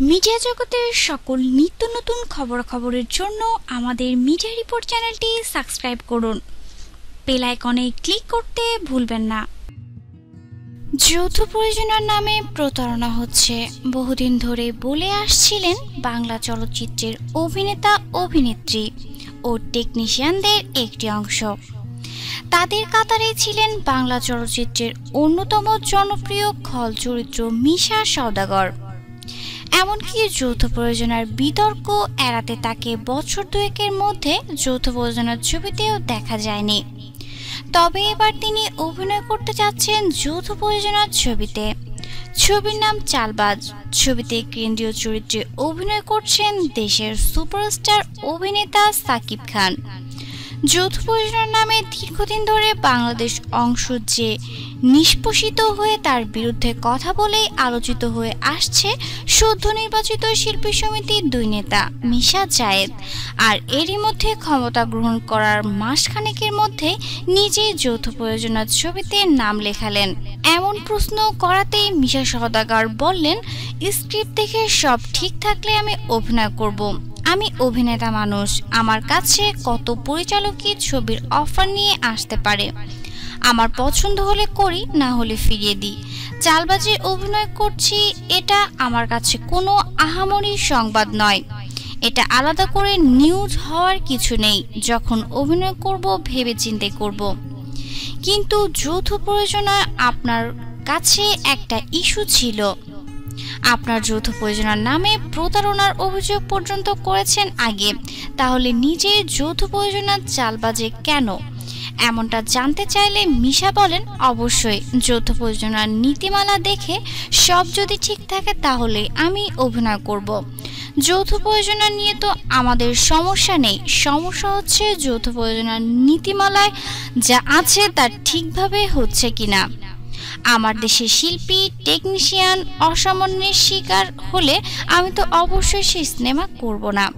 Media জগতের সকল নিত্য নতুন খবরাখবরের জন্য আমাদের মিডিয়া রিপোর্ট চ্যানেলটি সাবস্ক্রাইব করুন। বেল আইকনে ক্লিক করতে ভুলবেন না। যৌথ প্রয়োজনের নামে প্রতারণা হচ্ছে। বহুদিন ধরে বলে আসছিলেন বাংলা চলচ্চিত্রের অভিনেতা, অভিনেত্রী ও টেকনিশিয়ানদের একটি অংশ। তাদের কাতারে ছিলেন বাংলা চলচ্চিত্রের অন্যতম জনপ্রিয় খল চরিত্র মিশা সওদাগর। এমনকি যৌথ প্রয়োজনার বিতর্ক এড়াতে তাকে বছর দুয়েকের মধ্যে যৌথ প্রয়োজনার ছবিতেও দেখা যায়নি। তবে এবার তিনি অভিনয় করতে যাচ্ছেন যৌথ প্রয়োজনার ছবিতে। ছবির নাম চালবাজ। ছবিতে কেন্দ্রীয় চরিত্রে অভিনয় করছেন দেশের সুপারস্টার অভিনেতা সাকিব খান। যৌথ প্রয়োজনের নামে দীর্ঘদিন ধরে বাংলাদেশ অংশ যে নিষ্পোষিত হয়ে তার বিরুদ্ধে কথা বলেই আলোচিত হয়ে আসছে সদ্য নির্বাচিত শিল্পী সমিতির দুই নেতা, মিশা জায়েদ। আর এরই মধ্যে ক্ষমতা গ্রহণ করার মাসখানেকের মধ্যে নিজেই যৌথ প্রয়োজনার ছবিতে নাম লেখালেন। এমন প্রশ্ন করাতেই মিশা সহদাগার বললেন, স্ক্রিপ্ট দেখে সব ঠিক থাকলে আমি অভিনয় করব। আমি অভিনেতা মানুষ। আমার কাছে কত পরিচালকই ছবির অফার নিয়ে আসতে পারে? আমার পছন্দ হলে করি, না হলে ফিরিয়ে দিই। চালবাজে অভিনয় করছি, এটা আমার কাছে কোনো আহামরি সংবাদ নয়। এটা আলাদা করে নিউজ হওয়ার কিছু নেই, যখন অভিনয় করব ভেবে চিন্তে করব। কিন্তু যৌথ প্রয়োজনে আপনার কাছে একটা ইস্যু ছিল। আপনার যৌথ প্রয়োজনার নামে প্রতারণার অভিযোগ পর্যন্ত করেছেন আগে। তাহলে নিজে যৌথ প্রয়োজনার চালবাজে কেন? এমনটা জানতে চাইলে মিশা বলেন, অবশ্যই যৌথ প্রয়োজনার নীতিমালা দেখে সব যদি ঠিক থাকে তাহলে আমি অভিনয় করব। যৌথ প্রয়োজনা নিয়ে তো আমাদের সমস্যা নেই। সমস্যা হচ্ছে যৌথ প্রয়োজনার নীতিমালায় যা আছে তা ঠিকভাবে হচ্ছে কিনা। আমার দেশের শিল্পী টেকনিশিয়ান অসামান্যের শিকার হলে আমি তো অবশ্যই সেই সিনেমা করব না।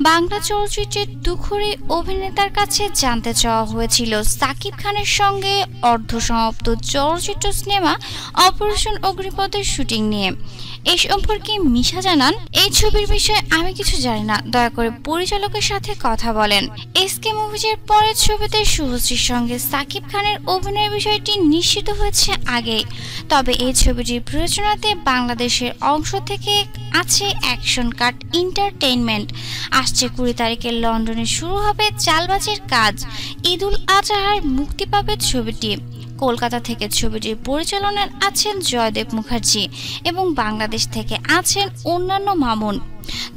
বাংলা চলচ্চিত্রের দুখুরি অভিনেতার কাছে জানতে চাওয়া হয়েছিল, সাকিব খানের সঙ্গে অর্ধসমাপ্ত চলচ্চিত্র সিনেমা অপারেশন অগ্নিপথের শুটিং নিয়ে। এই সম্পর্কে মিশা জানান, এই ছবির বিষয়ে আমি কিছু জানি না, দয়া করে পরিচালকের সাথে কথা বলেন। এসকে মুভিজের পরের ছবিতে শুভশ্রীর সঙ্গে সাকিব খানের অভিনয়ের বিষয়টি নিশ্চিত হয়েছে আগেই। তবে এই ছবিটির প্রয়োজনাতে বাংলাদেশের অংশ থেকে আছে অ্যাকশন কাট এন্টারটেইনমেন্ট। আসছে কুড়ি তারিখে লন্ডনে শুরু হবে চালবাজের কাজ। ঈদুল আজহার মুক্তি পাবে ছবিটি। কলকাতা থেকে ছবিটির পরিচালনায় আছেন জয়দেব মুখার্জি এবং বাংলাদেশ থেকে আছেন অন্যান্য মামুন।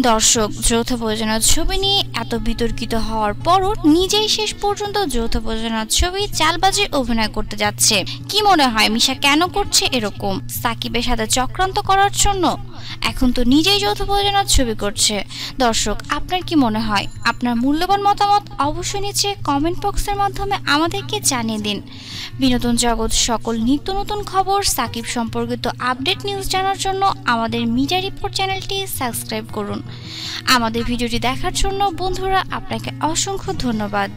দর্শক, যৌথ প্রযোজনার ছবি নিয়ে এত বিতর্কিত হওয়ার পরও নিজেই শেষ পর্যন্ত যৌথ প্রযোজনার ছবি চালবাজে অভিনয় করতে যাচ্ছে। কি মনে হয়, মিশা কেন করছে এরকম? সাকিবের সাথে চক্রান্ত করার জন্য? এখন তো নিজেই যৌথ প্রযোজনার ছবি করছে। দর্শক, আপনার কি মনে হয়? আপনার মূল্যবান মতামত অবশ্যই নিচে কমেন্ট বক্সের মাধ্যমে আমাদেরকে জানিয়ে দিন। বিনোদন জগৎ সকল নিত্য নতুন খবর, সাকিব সম্পর্কিত আপডেট নিউজ জানার জন্য আমাদের মিডিয়া রিপোর্ট চ্যানেলটি সাবস্ক্রাইব করুন। আমাদের ভিডিওটি দেখার জন্য বন্ধুরা আপনাকে অসংখ্য ধন্যবাদ।